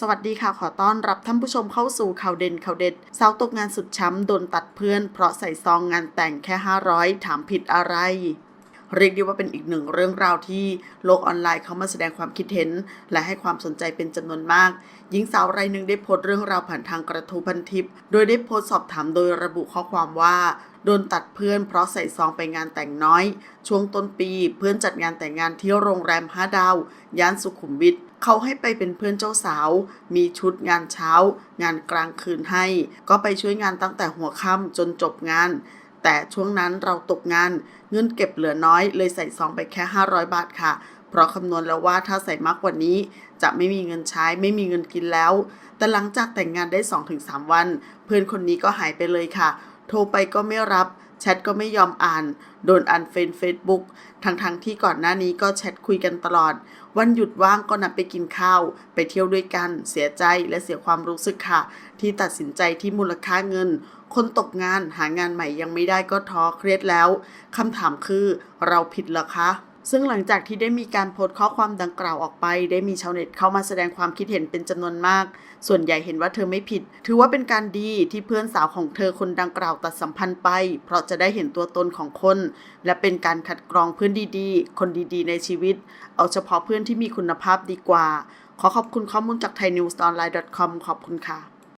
สวัสดีค่ะ ขอต้อนรับท่านผู้ชมเข้าสู่ข่าวเด่นข่าวเด็ดสาวตกงานสุดช้ำโดนตัดเพื่อน เพราะใส่ซองงานแต่งแค่ 500 ถามผิดอะไร เรียกได้ว่าเป็นอีกหนึ่งเรื่องราวที่โลกออนไลน์เขามาแสดงความคิดเห็น และให้ความสนใจเป็นจำนวนมาก หญิงสาวรายหนึ่งได้โพสต์เรื่องราวผ่านทางกระทู้พันทิป โดยได้โพสต์สอบถามโดยระบุข้อความว่าโดนตัดเพื่อนเพราะใส่ซองไปงานแต่งน้อย ช่วงต้นปีเพื่อนจัดงานแต่งงานที่โรงแรม5ดาว ย่านสุขุมวิทเขาให้ไปเป็นเพื่อนเจ้าสาว มีชุดงานเช้า งานกลางคืนให้ ก็ไปช่วยงานตั้งแต่หัวค่ำจนจบงาน แต่ช่วงนั้นเราตกงานเงินเก็บเหลือน้อยเลยใส่ซองไปแค่ 500 บาทค่ะ เพราะคำนวณแล้วว่าถ้าใส่มากกว่านี้ จะไม่มีเงินใช้ไม่มีเงินกินแล้ว แต่หลังจากแต่งงานได้ 2-3 วัน เพื่อนคนนี้ก็หายไปเลยค่ะ โทรไปก็ไม่รับ แชทก็ไม่ยอมอ่าน โดนอันเฟนเฟซบุ๊กทั้งๆทที่ก่อนหน้านี้ก็แชทคุยกันตลอด วันหยุดว่างก็นัดไปกินข้าว ไปเที่ยวด้วยกัน เสียใจและเสียความรู้สึกค่ะ ที่ตัดสินใจที่มูลค่าเงิน คนตกงานหางานใหม่ยังไม่ได้ก็ท้อเครียดแล้วคำถามคือเราผิดหรอคะ ซึ่งหลังจากที่ได้มีการโพสต์ข้อความดังกล่าวออกไป ได้มีชาวเน็ตเข้ามาแสดงความคิดเห็นเป็นจำนวนมาก ส่วนใหญ่เห็นว่าเธอไม่ผิด ถือว่าเป็นการดีที่เพื่อนสาวของเธอคนดังกล่าวตัดสัมพันธ์ไป เพราะจะได้เห็นตัวตนของคน และเป็นการคัดกรองเพื่อนดีๆ คนดีๆ ในชีวิต เอาเฉพาะเพื่อนที่มีคุณภาพดีกว่า ขอขอบคุณข้อมูลจาก thaiNewsOnline.com ขอบคุณค่ะ